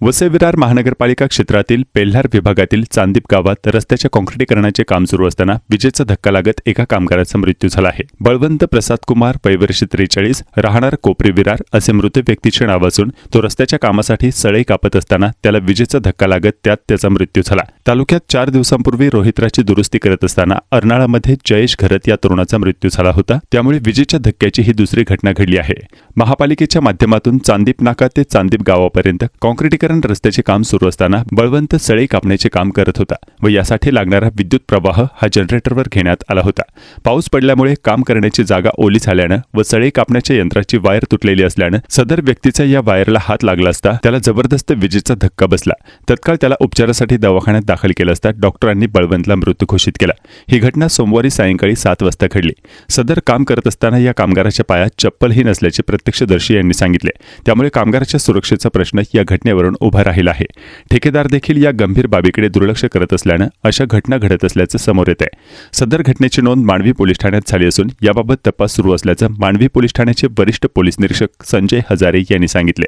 वसई विरार महानगरपालिका क्षेत्रातील पेल्हार विभागातील चांदीप गावात रस्त्याच्या काँक्रिटीकरणाचे काम सुरू असताना विजेचा धक्का लागत एका कामगाराचा मृत्यू झाला आहे. बळवंत प्रसाद कुमार वयवर्ष त्रेचाळीस राहणार कोपरी विरार असे मृत व्यक्तीचे नाव असून तो रस्त्याच्या कामासाठी सळई कापत असताना त्याला विजेचा धक्का लागत त्यात त्याचा मृत्यू झाला. तालुक्यात चार दिवसांपूर्वी रोहित्राची दुरुस्ती करत असताना अर्नाळामध्ये जयेश घरत या तरुणाचा मृत्यू झाला होता. त्यामुळे विजेच्या धक्क्याची ही दुसरी घटना घडली आहे. महापालिकेच्या माध्यमातून चांदीप नाका ते चांदीप गावापर्यंत काँक्रिटीकरण रस्त्याचे काम सुरू असताना बळवंत सळे कापण्याचे काम करत होता व यासाठी लागणारा विद्युत प्रवाह हा जनरेटरवर घेण्यात आला होता. पाऊस पडल्यामुळे काम करण्याची जागा ओली झाल्यानं व सळे कापण्याच्या यंत्राची वायर तुटलेली असल्यानं सदर व्यक्तीचा या वायरला हात लागला असता त्याला जबरदस्त विजेचा धक्का बसला. तत्काळ त्याला उपचारासाठी दवाखान्यात दाखल केलं असता डॉक्टरांनी बळवंतला मृत घोषित केला. ही घटना सोमवारी सायंकाळी सात वाजता घडली. सदर काम करत असताना या कामगाराच्या पायात चप्पलही नसल्याचे प्रत्यक्षदर्शी यांनी सांगितले. त्यामुळे कामगाराच्या सुरक्षेचा प्रश्न या घटनेवरून उभा राहिला आहे. ठेकेदार देखील या गंभीर बाबीकडे दुर्लक्ष करत असल्यानं अशा घटना घडत असल्याचं समोर येत आहे सदर घटनेची नोंद मांडवी पोलीस ठाण्यात झाली असून याबाबत तपास सुरू असल्याचं मांडवी पोलीस ठाण्याचे वरिष्ठ पोलीस निरीक्षक संजय हजारे यांनी सांगितले